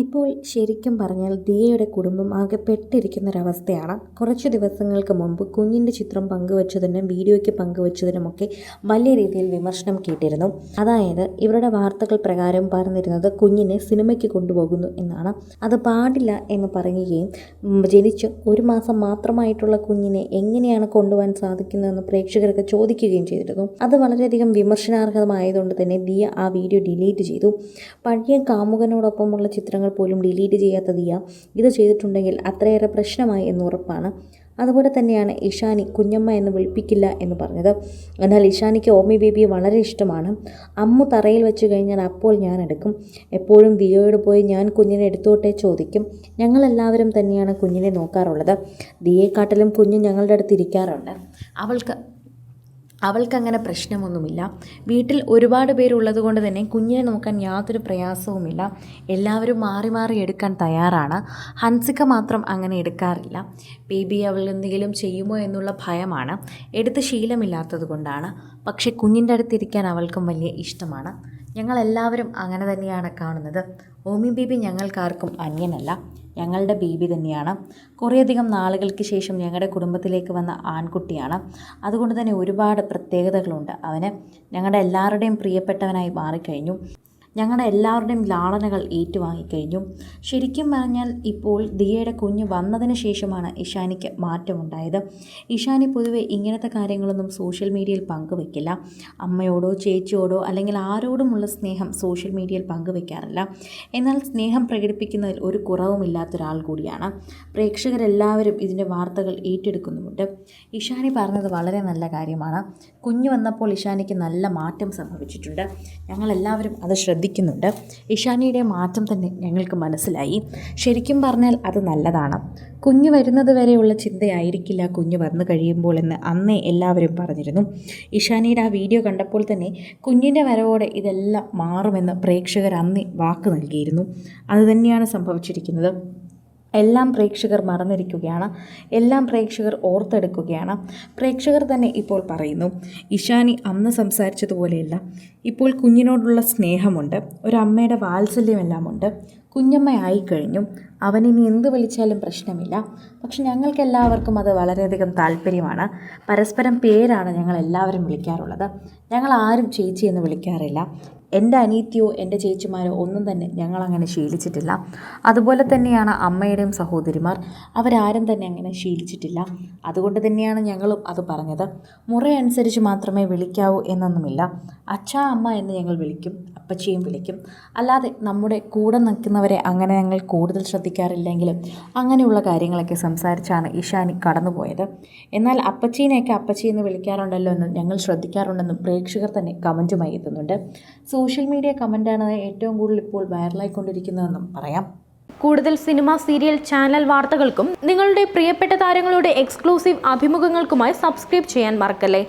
ഇപ്പോൾ ശരിക്കും പറഞ്ഞാൽ ദിയയുടെ കുടുംബം ആകെ പെട്ടിരിക്കുന്നൊരവസ്ഥയാണ്. കുറച്ച് ദിവസങ്ങൾക്ക് മുമ്പ് കുഞ്ഞിന്റെ ചിത്രം പങ്കുവച്ചതിനും വീഡിയോയ്ക്ക് പങ്കുവച്ചതിനുമൊക്കെ വലിയ രീതിയിൽ വിമർശനം കേട്ടിരുന്നു. അതായത് ഇവരുടെ വാർത്തകൾ പ്രകാരം പറഞ്ഞിരുന്നത് കുഞ്ഞിനെ സിനിമയ്ക്ക് കൊണ്ടുപോകുന്നു എന്നാണ്. അത് പാടില്ല എന്ന് പറയുകയും ജനിച്ച് ഒരു മാസം മാത്രമായിട്ടുള്ള കുഞ്ഞിനെ എങ്ങനെയാണ് കൊണ്ടുപോകാൻ സാധിക്കുന്നതെന്ന് പ്രേക്ഷകർക്ക് ചോദിക്കുകയും ചെയ്തിരുന്നു. അത് വളരെയധികം വിമർശനാർഹമായതുകൊണ്ട് തന്നെ ദിയ ആ വീഡിയോ ഡിലീറ്റ് ചെയ്തു. പഴയ കാമുകനോടൊപ്പമുള്ള ചിത്രങ്ങൾ പോലും ഡിലീറ്റ് ചെയ്യാത്ത ദിയ ഇത് ചെയ്തിട്ടുണ്ടെങ്കിൽ അത്രയേറെ പ്രശ്നമായി എന്ന് ഉറപ്പാണ്. അതുപോലെ തന്നെയാണ് ഇഷാനി കുഞ്ഞമ്മ എന്ന് വിളിപ്പിക്കില്ല എന്ന് പറഞ്ഞത്. എന്നാൽ ഇഷാനിക്ക് ഓമി ബേബിയെ വളരെ ഇഷ്ടമാണ്. അമ്മ തറയിൽ വെച്ച് കഴിഞ്ഞാൽ അപ്പോൾ ഞാൻ എടുക്കും. എപ്പോഴും ദിയോയോട് പോയി ഞാൻ കുഞ്ഞിനെ എടുത്തോട്ടെ ചോദിക്കും. ഞങ്ങളെല്ലാവരും തന്നെയാണ് കുഞ്ഞിനെ നോക്കാറുള്ളത്. ദിയെക്കാട്ടിലും കുഞ്ഞ് ഞങ്ങളുടെ അടുത്ത് ഇരിക്കാറുണ്ട്. അവൾക്ക് അവൾക്കങ്ങനെ പ്രശ്നമൊന്നുമില്ല. വീട്ടിൽ ഒരുപാട് പേരുള്ളത് കൊണ്ട് തന്നെ കുഞ്ഞിനെ നോക്കാൻ യാതൊരു പ്രയാസവുമില്ല. എല്ലാവരും മാറി മാറി എടുക്കാൻ തയ്യാറാണ്. ഹൻസിക മാത്രം അങ്ങനെ എടുക്കാറില്ല. ബേബി അവൾ എന്തെങ്കിലും ചെയ്യുമോ എന്നുള്ള ഭയമാണ്. എടുത്ത് ശീലമില്ലാത്തത് കൊണ്ടാണ്. പക്ഷേ കുഞ്ഞിന്റെ അടുത്തിരിക്കാൻ അവൾക്കും വലിയ ഇഷ്ടമാണ്. ഞങ്ങളെല്ലാവരും അങ്ങനെ തന്നെയാണ് കാണുന്നത്. ഓമി ബേബി ഞങ്ങൾക്കാർക്കും അന്യനല്ല. ഞങ്ങളുടെ ബീബി തന്നെയാണ്. കുറേയധികം നാളുകൾക്ക് ശേഷം ഞങ്ങളുടെ കുടുംബത്തിലേക്ക് വന്ന ആൺകുട്ടിയാണ്. അതുകൊണ്ട് തന്നെ ഒരുപാട് പ്രത്യേകതകളുണ്ട് അവന്. ഞങ്ങളുടെ എല്ലാവരുടെയും പ്രിയപ്പെട്ടവനായി മാറിക്കഴിഞ്ഞു. ഞങ്ങളുടെ എല്ലാവരുടെയും ലാളനകൾ ഏറ്റുവാങ്ങിക്കഴിഞ്ഞു. ശരിക്കും പറഞ്ഞാൽ ഇപ്പോൾ ദിയയുടെ കുഞ്ഞ് വന്നതിന് ശേഷമാണ് ഇഷാനിക്ക് മാറ്റമുണ്ടായത്. ഇഷാനി പൊതുവെ ഇങ്ങനത്തെ കാര്യങ്ങളൊന്നും സോഷ്യൽ മീഡിയയിൽ പങ്കുവെക്കില്ല. അമ്മയോടോ ചേച്ചിയോടോ അല്ലെങ്കിൽ ആരോടുമുള്ള സ്നേഹം സോഷ്യൽ മീഡിയയിൽ പങ്കുവെക്കാറില്ല. എന്നാൽ സ്നേഹം പ്രകടിപ്പിക്കുന്നതിൽ ഒരു കുറവുമില്ലാത്ത ഒരാൾ കൂടിയാണ്. പ്രേക്ഷകരെല്ലാവരും ഇതിന്റെ വാർത്തകൾ ഏറ്റെടുക്കുന്നുമുണ്ട്. ഇഷാനി പറഞ്ഞത് വളരെ നല്ല കാര്യമാണ്. കുഞ്ഞ് വന്നപ്പോൾ ഇഷാനിക്ക് നല്ല മാറ്റം സംഭവിച്ചിട്ടുണ്ട്. ഞങ്ങളെല്ലാവരും അത് ശ്രദ്ധിക്കുന്നുണ്ട്. ഇഷാനിയുടെ മാറ്റം തന്നെ ഞങ്ങൾക്ക് മനസ്സിലായി. ശരിക്കും പറഞ്ഞാൽ അത് നല്ലതാണ്. കുഞ്ഞ് വരുന്നത് വരെയുള്ള ചിന്തയായിരിക്കില്ല കുഞ്ഞ് വന്നു കഴിയുമ്പോൾ എന്ന് അന്നേ എല്ലാവരും പറഞ്ഞിരുന്നു. ഇഷാനിയുടെ ആ വീഡിയോ കണ്ടപ്പോൾ തന്നെ കുഞ്ഞിന്റെ വരവോടെ ഇതെല്ലാം മാറുമെന്ന് പ്രേക്ഷകർ അന്നേ വാക്ക് നൽകിയിരുന്നു. അതുതന്നെയാണ് സംഭവിച്ചിരിക്കുന്നത്. എല്ലാം പ്രേക്ഷകർ മറന്നിരിക്കുകയാണ്. എല്ലാം പ്രേക്ഷകർ ഓർത്തെടുക്കുകയാണ്. പ്രേക്ഷകർ തന്നെ ഇപ്പോൾ പറയുന്നു ഇഷാനി അന്ന് സംസാരിച്ചതുപോലെയല്ല. ഇപ്പോൾ കുഞ്ഞിനോടുള്ള സ്നേഹമുണ്ട്. ഒരമ്മയുടെ വാത്സല്യമെല്ലാം ഉണ്ട് കുഞ്ഞമ്മയായി കഴിഞ്ഞു അവനിനി എന്ത് വിളിച്ചാലും പ്രശ്നമില്ല. പക്ഷെ ഞങ്ങൾക്കെല്ലാവർക്കും അത് വളരെയധികം താല്പര്യമാണ്. പരസ്പരം പേരാണ് ഞങ്ങൾ എല്ലാവരും വിളിക്കാറുള്ളത്. ഞങ്ങൾ ആരും ചേച്ചി എന്ന് വിളിക്കാറില്ല. എന്റെ അനീത്തിയോ എന്റെ ചേച്ചിമാരോ ഒന്നും തന്നെ ഞങ്ങളങ്ങനെ ശീലിച്ചിട്ടില്ല. അതുപോലെ തന്നെയാണ് അമ്മയുടെയും സഹോദരിമാർ. അവരാരും തന്നെ അങ്ങനെ ശീലിച്ചിട്ടില്ല. അതുകൊണ്ട് തന്നെയാണ് ഞങ്ങളും അത് പറഞ്ഞത്. മുറയനുസരിച്ച് മാത്രമേ വിളിക്കാവൂ എന്നൊന്നുമില്ല. അച്ഛാ അമ്മ എന്ന് ഞങ്ങൾ വിളിക്കും. അപ്പച്ചിയും വിളിക്കും. അല്ലാതെ നമ്മുടെ കൂടെ നിൽക്കുന്നവരെ അങ്ങനെ ഞങ്ങൾ കൂടുതൽ ശ്രദ്ധിക്കാറില്ലെങ്കിലും അങ്ങനെയുള്ള കാര്യങ്ങളൊക്കെ സംസാരിച്ചാണ് ഇഷാനി കടന്നുപോയത്. എന്നാൽ അപ്പച്ചീനെയൊക്കെ അപ്പച്ചി എന്ന് വിളിക്കാറുണ്ടല്ലോ എന്ന് ഞങ്ങൾ ശ്രദ്ധിക്കാറുണ്ടെന്നും പ്രേക്ഷകർ തന്നെ കമന്റുമായി എത്തുന്നുണ്ട്. സോഷ്യൽ മീഡിയ കമന്റാണ് ഏറ്റവും കൂടുതൽ ഇപ്പോൾ വൈറലായിക്കൊണ്ടിരിക്കുന്നതെന്നും പറയാം. കൂടുതൽ സിനിമ സീരിയൽ ചാനൽ വാർത്തകൾക്കും നിങ്ങളുടെ പ്രിയപ്പെട്ട താരങ്ങളുടെ എക്സ്ക്ലൂസീവ് അഭിമുഖങ്ങൾക്കുമായി സബ്സ്ക്രൈബ് ചെയ്യാൻ മറക്കല്ലേ?